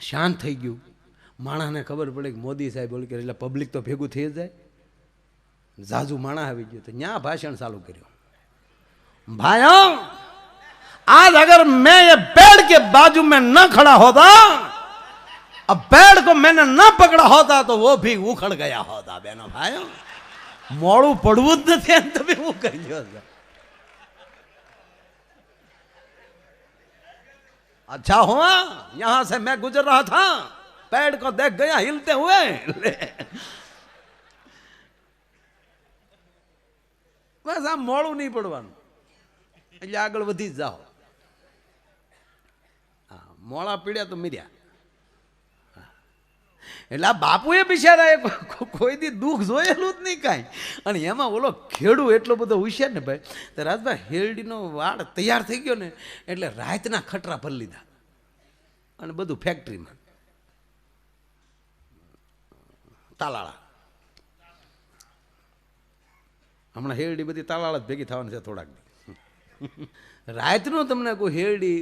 શાંત થઈ ગયું માણસને ખબર પડે કે મોદી સાહેબ બોલ કે એટલે પબ્લિક તો ભેગું થઈ જ જાય ઝાઝુ માણસ આવી ગયું તો ન્યા ભાષણ ચાલુ કર્યું भाइयों आज अगर मैं ये पेड़ के बाजू में न खड़ा होता अब पेड़ को मैंने न पकड़ा होता तो वो भी उखड़ गया होता बहनों भाइयों મોડું પડવું જ નથી એમ તમે હું કરી अच्छा हुआ यहां से मैं गुजर रहा था पेड़ को देख गया हिलते हुए ले। બસ આમ મોડું નહીં પડવાનું એટલે આગળ વધી જ જાઓ હા મોડા પીડ્યા તો મીર્યા હા. એટલે આ બાપુએ બિચારા કોઈ દી દુઃખ જોયેલું જ નહીં કાંઈ. અને એમાં ઓલો ખેડૂ એટલો બધો હોશિયાર ને ભાઈ, તો રાજભાઈ હેરડીનો વાળ તૈયાર થઈ ગયો ને, એટલે રાતના ખટરા ભરી લીધા. અને બધું ફેક્ટરીમાં. તાલાળા. હમણાં હેરડી બધી તાલાળા જ ભેગી થવાની છે થોડાક રાતનો તમને કોઈ હેરડી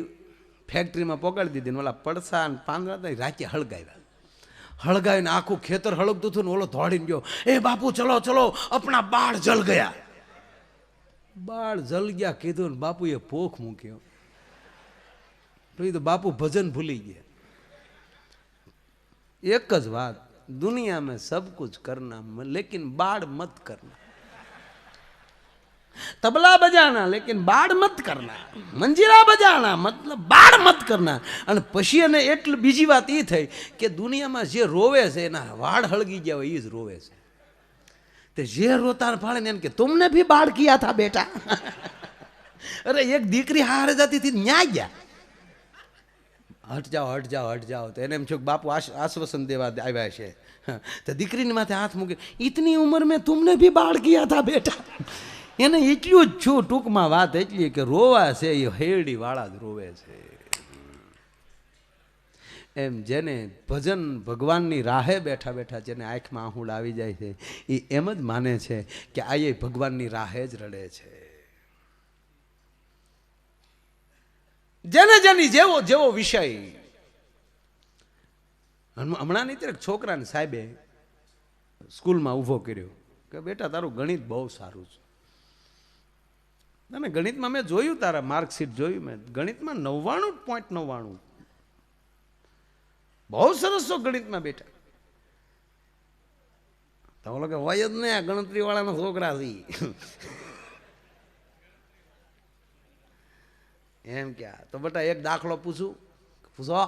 ફેક્ટરીમાં પોગાડી દીધી ને ઓલા પડસા અને પાંદડા રાતે હળગાવ્યા. હળગાવીને આખું ખેતર હળગતું હતું ને ઓલો ધોડીને ગયો. એ બાપુ, ચલો ચલો, આપણા બાળ જલ ગયા. બાળ જલ ગયા કીધું ને બાપુએ પોખ મૂક્યો પછી તો બાપુ ભજન ભૂલી ગયા. એક જ વાત દુનિયા મેં સબ કુછ કરના લેકિન બાળ મત કરના. तबला बजाना लेकिन બાળ મત કરના મંજીરા બજાના મતલબ બાળ મત કરના અને પછી એને એટલી બીજી વાત એ થઈ કે દુનિયામાં જે રોવે છે એના વાળ હળગી ગયા હોય એ જ રોવે છે તે જે રોતા ફાળે ને એને કે તુમને ભી બાળ કિયા થા બેટા અરે એક દીકરી હારે જતી હતી ન્યા ગયા હટ જાઓ હટ જાઓ હટ જાઓ તો એને એમ થયું કે બાપુ આશ આશ્વાસન દેવા આવ્યા છે તો દીકરીની માથે હાથ મૂકે ઇતની ઉંમર મેં તુમને ભી બાળ કિયા થા બેટા એને એટલું જ છું, ટૂંકમાં વાત એટલી કે રોવા છે, એ હરડીવાળા જ રોવે છે. એમ જેને ભજન ભગવાનની રાહે બેઠા બેઠા જેને આંખમાં આહુડ આવી જાય છે, એ એમ જ માને છે કે આ એ ભગવાનની રાહે જ રડે છે. જેને જેની જેવો જેવો વિષય. હમણાં નહીં ત્યારે છોકરાને સાહેબે સ્કૂલમાં ઊભો કર્યો કે બેટા તારું ગણિત બહુ સારું છે. તને ગણિતમાં મેં જોયું તારા માર્કશીટ જોયું મેં. ગણિતમાં નવ્વાણું પોઈન્ટ નવ્વાણું. બહુ સરસ છો ગણિતમાં બેટા. તો ઓલો કે હોય જ ને આ ગણતરી વાળાના છોકરા છે એમ ક્યાં તો બેટા એક દાખલો પૂછું. પૂછો.